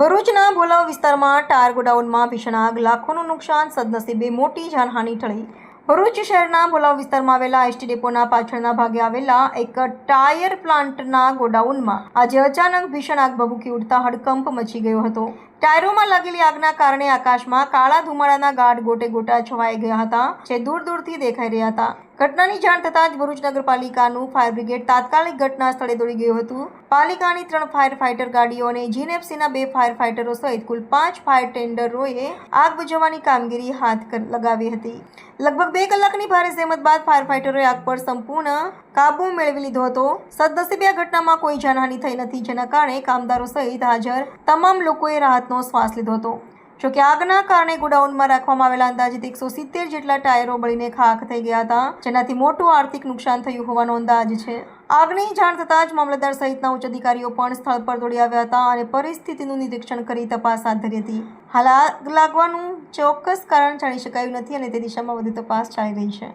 ભરૂચના બોલાવ વિસ્તારમાં ટાયર ગોડાઉનમાં ભીષણ આગ, લાખોનું નુકસાન, સદનસીબે મોટી જાનહાનિ ટળી ભરૂચ શહેરના બોલાવ વિસ્તારમાં આવેલા એસટી ડેપોના પાછળના ભાગે આવેલા એક ટાયર પ્લાન્ટના ગોડાઉનમાં આજે અચાનક ભીષણ આગ ભભૂકી ઉડતા હડકંપ મચી ગયો હતો. ટાયરોમાં લાગેલી આગના કારણે આકાશમાં કાળા ધુમાડાના ગાઢ ગોટે ગોટા છવાઈ ગયા હતા, જે દૂર દૂરથી દેખાઈ રહ્યા હતા. ઘટનાની જાણ થતાં જ ભરૂચ નગરપાલિકાનું ફાયર બ્રિગેડ તાત્કાલિક ઘટના સ્થળે દોડી ગયું હતું. પાલિકાની ત્રણ ફાયર ફાઇટર ગાડીઓ અને જીનેફસીના બે ફાયર ફાઇટરો સહિત કુલ પાંચ ફાયર ટેન્ડરોએ આગ બુઝાવવાની કામગીરી હાથ લગાવી હતી. લગભગ બે કલાકની ભારે જહેમત બાદ ફાયર ફાઇટરોએ આગ પર સંપૂર્ણ કાબુ મેળવી લીધો હતો. સદનસીબે આ ઘટનામાં કોઈ જાનહાનિ થઈ નથી, જેના કારણે કામદારો સહિત હાજર તમામ લોકોએ રાહતનો શ્વાસ લીધો હતો. જોકે આગના કારણે ગોડાઉનમાં રાખવામાં આવેલા અંદાજિત એકસો સિત્તેર જેટલા ટાયરો બળીને ખાખ થઈ ગયા હતા, જેનાથી મોટું આર્થિક નુકસાન થયું હોવાનો અંદાજ છે. આગની જાણ થતાં જ મામલતદાર સહિતના ઉચ્ચ અધિકારીઓ પણ સ્થળ પર દોડી આવ્યા હતા અને પરિસ્થિતિનું નિરીક્ષણ કરી તપાસ હાથ ધરી હતી. હાલ આગ લાગવાનું ચોક્કસ કારણ જાણી શકાયું નથી અને તે દિશામાં વધુ તપાસ ચાલી રહી છે.